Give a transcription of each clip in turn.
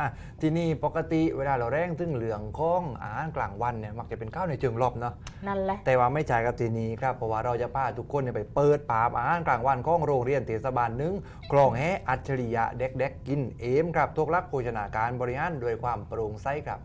อะทีนี้ปกติเวลาเราแร่งถึงเหลืองของอาหารกลางวันเนี่ยมักจะเป็นข้าวในเชิงรอบเนาะนั่นแหละแต่ว่าไม่ใช่กับทีนี้ครับเพราะว่าเราจะพาทุกคนเนี่ยไปเปิดปาบอาหารกลางวันของโรงเรียนเทศบาลหนึ่งคลองแหอัจฉริยะเด็กๆกินเอมครับทุกลักโภชนาการบริหารด้วยความโปร่งใสครับ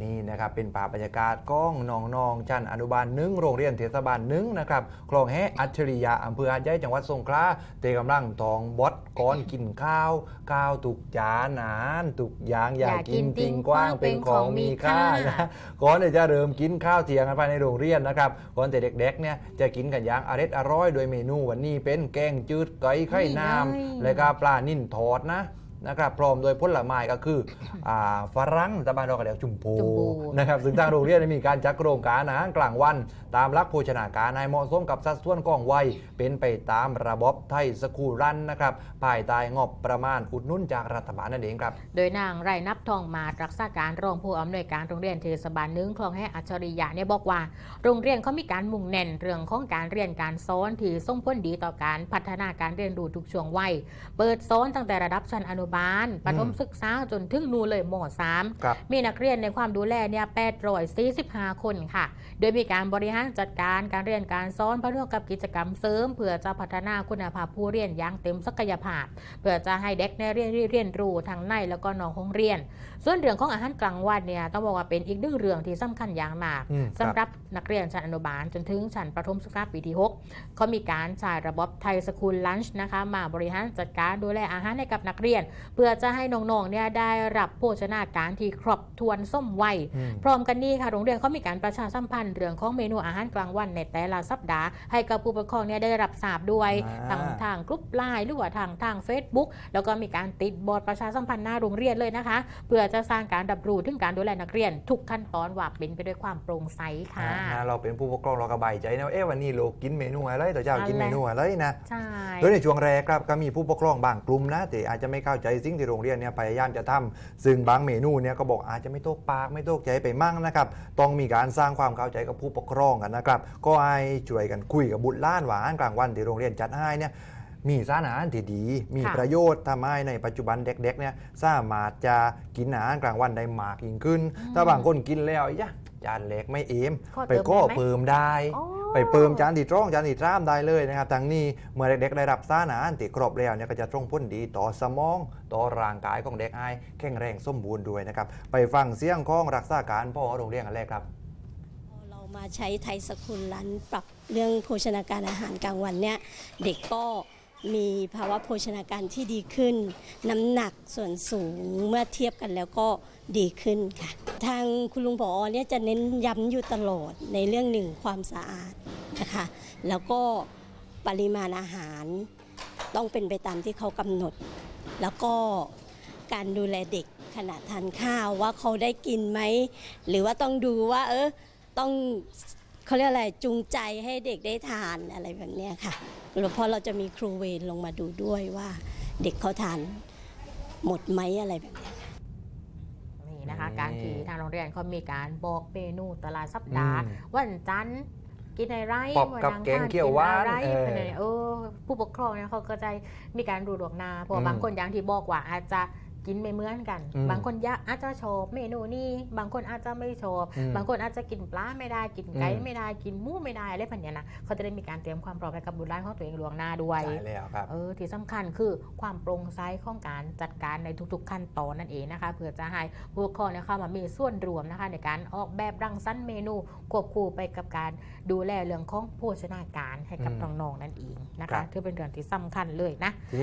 นี่นะครับเป็นป่าพบรรยากาศก้องนองนองจันทร์อนุบาลหนึ่งโรงเรียนเทศบาลหนึ่งนะครับคลองแหอัจฉริยะอำเภอหาดใหญ่จังหวัดสงขลาเตกำลังตองบดก้อนกินข้าวข้าวตุกจานอาหารตุกอย่างอย่ากินทิ้งกว้างเป็นของมีค่านะก่อนเดี๋ยวจะเริ่มกินข้าวเที่ยงกันภายในโรงเรียนนะครับก่อนแต่เด็กๆเนี่ยจะกินกันอย่างอร็ดอร่อยโดยเมนูวันนี้เป็นแกงจืดไก่ไข่น้ำและก็ปลานิ่นทอดนะ นะครับพร้อมโดยผลไม้ก็คืออ่าฝรั่งตะบานเราก็เรียกจุมโพจุมโพนะครับซึ่งทางโรงเรียนได้มีการจัดโครงการอาหารกลางวัน ตามหลักโภชนาการให้เหมาะสมกับสัดส่วนของวัยเป็นไปตามระบบไทยสกูรันนะครับภายใต้งบประมาณอุดหนุนจากรัฐบาลนั่นเองครับ โดยนางไรนับทองมารักษาการรองผู้อำนวยการโรงเรียนเทศบาลหนึ่งคลองแห่อัจฉริยะเนี่ยบอกว่า โรงเรียนเขามีการมุ่งเน้นเรื่องของการเรียนการสอนที่ส่งผลดีต่อการพัฒนาการเรียนรู้ทุกช่วงวัย เปิดสอนตั้งแต่ระดับชั้นอนุบาลประถมศึกษาจนถึงนูนเลยม .3 ครับมีนักเรียนในความดูแลเนี่ย845คนค่ะ โดยมีการบริหารจัดการการเรียนการสอนพร้อมกับกิจกรรมเสริม เพื่อจะพัฒนาคุณภาพผู้เรียนอย่างเต็มศักยภาพ เพื่อจะให้เด็กในเรียนเรียนรู้ทั้งในแล้วก็นอกห้องเรียน ส่วนเรื่องของอาหารกลางวันเนี่ยต้องบอกว่าเป็นอีกหนึ่งเรื่องที่สำคัญอย่างมากอืมสำหรับนักเรียนชั้นอนุบาลจนถึงชั้นประถมศึกษาปีที่ 6 เขามีการใช้ระบบไทยสคูลลันช์นะคะมาบริหารจัดการดูแลอาหารให้กับนักเรียนเพื่อจะให้น้องๆเนี่ยได้รับโภชนาการที่ครบถ้วนส้มวัยอืมพร้อมกันนี้ค่ะโรงเรียนเขามีการประชาสัมพันธ์เรื่องของเมนูอาหารกลางวันในแต่ละสัปดาห์ให้กับผู้ปกครองเนี่ยได้รับทราบด้วยอ่าทางทางกลุ่มไลน์หรือว่าทางทาง Facebook แล้วก็มีการติดบอร์ดประชาสัมพันธ์หน้าโรงเรียนเลยนะคะ เพื่อจะสร้างการรับรู้ถึงการดูแลนักเรียน ทุกขั้นตอนว่าเป็นไปด้วยความโปร่งใสค่ะอ่าเราเป็นผู้ปกครองเราก็ใบายใจนะว่าเอ๊ะวันนี้เรากินเมนูอะไรต่อเจ้ากินเมนูอะไรนะใช่โดยในช่วงแรกครับก็มีผู้ปกครองบางกลุ่มนะแต่อาจจะไม่เข้าใจสิ่งที่โรงเรียนเนี่ยพยายามจะทำซึ่งบางเมนูเนี่ยก็บอกอาจจะไม่โตกปากไม่โตกใจไปมั่งนะครับต้องมีการสร้างความเข้าใจกับผู้ปกครองกันนะครับก็ให้ช่วยกันคุยกับบุตรล้านหวาอาหารกลางวันที่โรงเรียนจัดให้เนี่ยมีสารอาหารที่ดี มีประโยชน์ทำให้ในปัจจุบันเด็กๆเนี่ยสามารถจะกินอาหารกลางวันได้มากยิ่งขึ้น ถ้าบางคนกินแล้วยะจานเล็กไม่เอมไปก็เปิมได้ ไปเปิมจานที่ตรงจานที่ตรามได้เลยนะครับทั้งนี้เมื่อเด็กๆได้รับสารอาหารที่ครบแล้วเนี่ยก็จะตรงพ้นดีต่อสมอง ต่อร่างกายของเด็กให้แข็งแรงสมบูรณ์ด้วยนะครับไปฟังเสียงของรักษาการพ่อโรงเรียนกันแรกครับเรามาใช้ไทยสกุลรันปรับเรื่องโภชนาการอาหารกลางวันเนี่ยเด็กก็มีภาวะโภชนาการที่ดีขึ้น น้ำหนักส่วนสูงเมื่อเทียบกันแล้วก็ดีขึ้นค่ะ ทางคุณลุงผอเนี่ยจะเน้นย้ำอยู่ตลอดในเรื่องหนึ่งความสะอาด นะคะแล้วก็ปริมาณอาหารต้องเป็นไปตามที่เขากำหนด แล้วก็การดูแลเด็กขณะทานข้าวว่าเขาได้กินไหม หรือว่าต้องดูว่าเออต้องเขาเรียกอะไรจูงใจให้เด็กได้ทานอะไรแบบเนี้ยค่ะแล้วเพราะเราจะมีครูเวรลงมาดูด้วยว่า เด็กเขาทานหมดไหมอะไรแบบเนี้ยนี่นะคะนี่การที่ทางโรงเรียนเขามีการบอกเมนูแต่ละสัปดาห์อืมวันจันทร์ กินอะไรปอบกับวันอังแกงคารเขียวหวานกิอะไรเออเป็นอะไรเออผู้ปกครองเนี่ยเขาก็จะมีการดูดวงนาเพราะว่าอืมบางคนอย่างที่บอกว่าอาจจะ กินไม่เหมือนกันอืมบางคนยะอาจจะชอบเมนูนี้ บางคนอาจจะไม่ชอบอืมบางคนอาจจะกินปลาไม่ได้ กินไก่อืมไม่ได้ กินหมูไม่ได้อะไรแบบเนี้ยนะ เขาจะได้มีการเตรียมความพร้อมให้กับบุตรหลานของตัวเองล่วงหน้าด้วยใช่แล้วครับ เออ ที่สำคัญคือความโปร่งใสของการจัดการในทุกๆขั้นตอนนั่นเองนะคะ เพื่อจะให้ผู้ปกครองเนี่ยเข้ามามีส่วนรวมนะคะ ในการออกแบบรังสรรค์เมนูควบคู่ไปกับการดูแลเรื่องของโภชนาการให้กับอืมน้องๆนั่นเองนะครัคะบถือเป็นเรื่องที่สำคัญเลยนะ